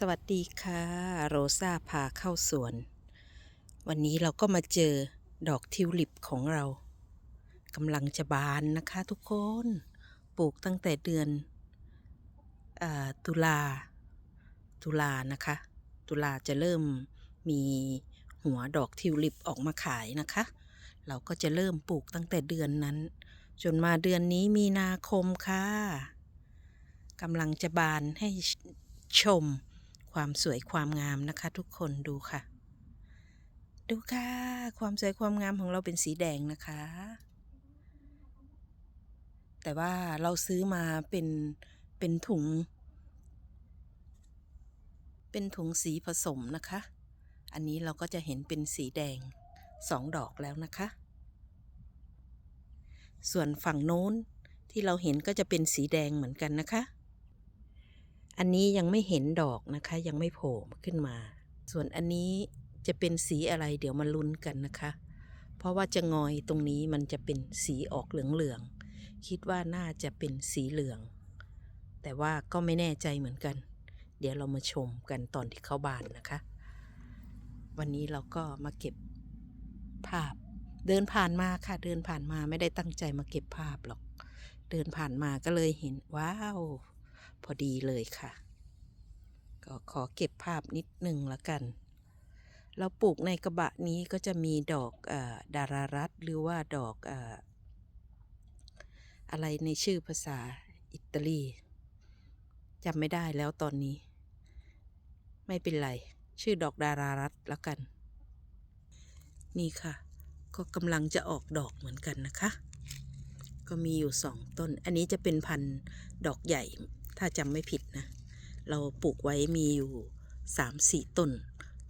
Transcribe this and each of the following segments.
สวัสดีค่ะ โรซาพาเข้าสวน วันนี้เราก็มาเจอดอกทิวลิปของเรากำลังจะบานนะคะทุกคน ปลูกตั้งแต่เดือนอตุลา ตุลานะคะ ตุลาจะเริ่มมีหัวดอกทิวลิปออกมาขายนะคะ เราก็จะเริ่มปลูกตั้งแต่เดือนนั้น จนมาเดือนนี้มีนาคมค่ะกำลังจะบานให้ชม ความสวยความงามนะคะ ทุกคนดูค่ะ ดูค่ะ ความสวยความงามของเราเป็นสีแดงนะคะ แต่ว่าเราซื้อมาเป็นเป็นถุง เป็นถุงสีผสมนะคะ อันนี้เราก็จะเห็นเป็นสีแดงสองดอกแล้วนะคะ ส่วนฝั่งโน้นที่เราเห็นก็จะเป็นสีแดงเหมือนกันนะคะ อันนี้ยังไม่เห็นดอกนะคะ ยังไม่โผล่ขึ้นมา ส่วนอันนี้จะเป็นสีอะไรเดี๋ยวมาลุ้นกันนะคะ เพราะว่าจะงอยตรงนี้มันจะเป็นสีออกเหลืองๆคิดว่าน่าจะเป็นสีเหลือง แต่ว่าก็ไม่แน่ใจเหมือนกัน เดี๋ยวเรามาชมกันตอนที่เขาบานนะคะ วันนี้เราก็มาเก็บภาพ เดินผ่านมาค่ะเดินผ่านมาไม่ได้ตั้งใจมาเก็บภาพหรอก เดินผ่านมาก็เลยเห็นว้าว พอดีเลยค่ะ ก็ขอเก็บภาพนิดหนึ่งละกัน เราปลูกในกระบะนี้ก็จะมีดอกอดารารัตหรือว่าดอกออะไรในชื่อภาษาอิตาลีจำไม่ได้แล้วตอนนี้ ไม่เป็นไร ชื่อดอกดารารัตแล้วกัน นี่ค่ะ ก็กำลังจะออกดอกเหมือนกันนะคะ ก็มีอยู่สองต้น อันนี้จะเป็นพันธุ์ดอกใหญ่ ถ้าจำไม่ผิดนะ เราปลูกไว้มีอยู่สามสี่ต้น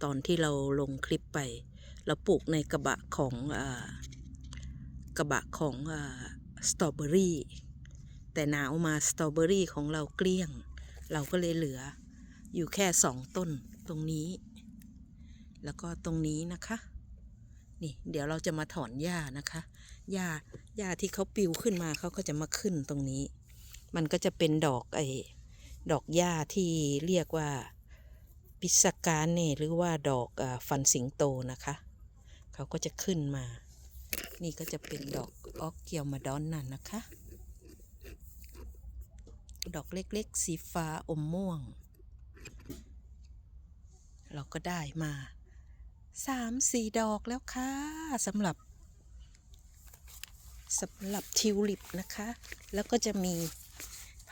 ตอนที่เราลงคลิปไป เราปลูกในกระบะของอกระบะของสตรอเบอรี่แต่หนาวมาสตรอเบอรี่ของเราเกลี้ยง เราก็เลยเหลืออยู่แค่สองต้นตรงนี้ แล้วก็ตรงนี้นะคะ นี่เดี๋ยวเราจะมาถอนหญ้านะคะหญ้าหญ้าที่เขาปลิวขึ้นมาเขาก็จะมาขึ้นตรงนี้ มันก็จะเป็นดอกไอ้ดอกหญ้าที่เรียกว่าพิสการเน่หรือว่าดอกอฟันสิงโตนะคะ เขาก็จะขึ้นมา นี่ก็จะเป็นดอกออกเกียวมาดอนนั่นนะคะ ดอกเล็กๆ สีฟ้าอมม่วง เราก็ได้มาสามสี่ดอกแล้วค่ะสำหรับสำหรับทิวลิปนะคะ แล้วก็จะมี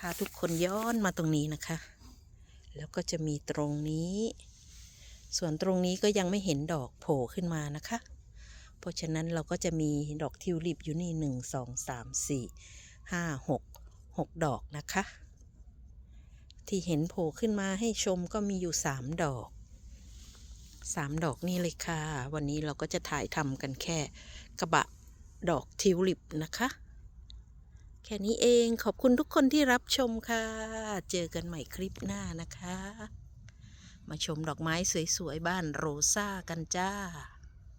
าทุกคนย้อนมาตรงนี้นะคะ แล้วก็จะมีตรงนี้ ส่วนตรงนี้ก็ยังไม่เห็นดอกโผล่ขึ้นมานะคะ เพราะฉะนั้นเราก็จะมีดอกทิวลิปอยู่นี่หนึ่งสองสามสี่ห้าหกหกดอกนะคะ ที่เห็นโผล่ขึ้นมาให้ชมก็มีอยู่สามดอกสามดอกนี่เลยค่ะ วันนี้เราก็จะถ่ายทำกันแค่กระบะดอกทิวลิปนะคะ แค่นี้เองขอบคุณทุกคนที่รับชมค่ะ เจอกันใหม่คลิปหน้านะคะ มาชมดอกไม้สวยๆ บ้านโรซ่ากันจ้า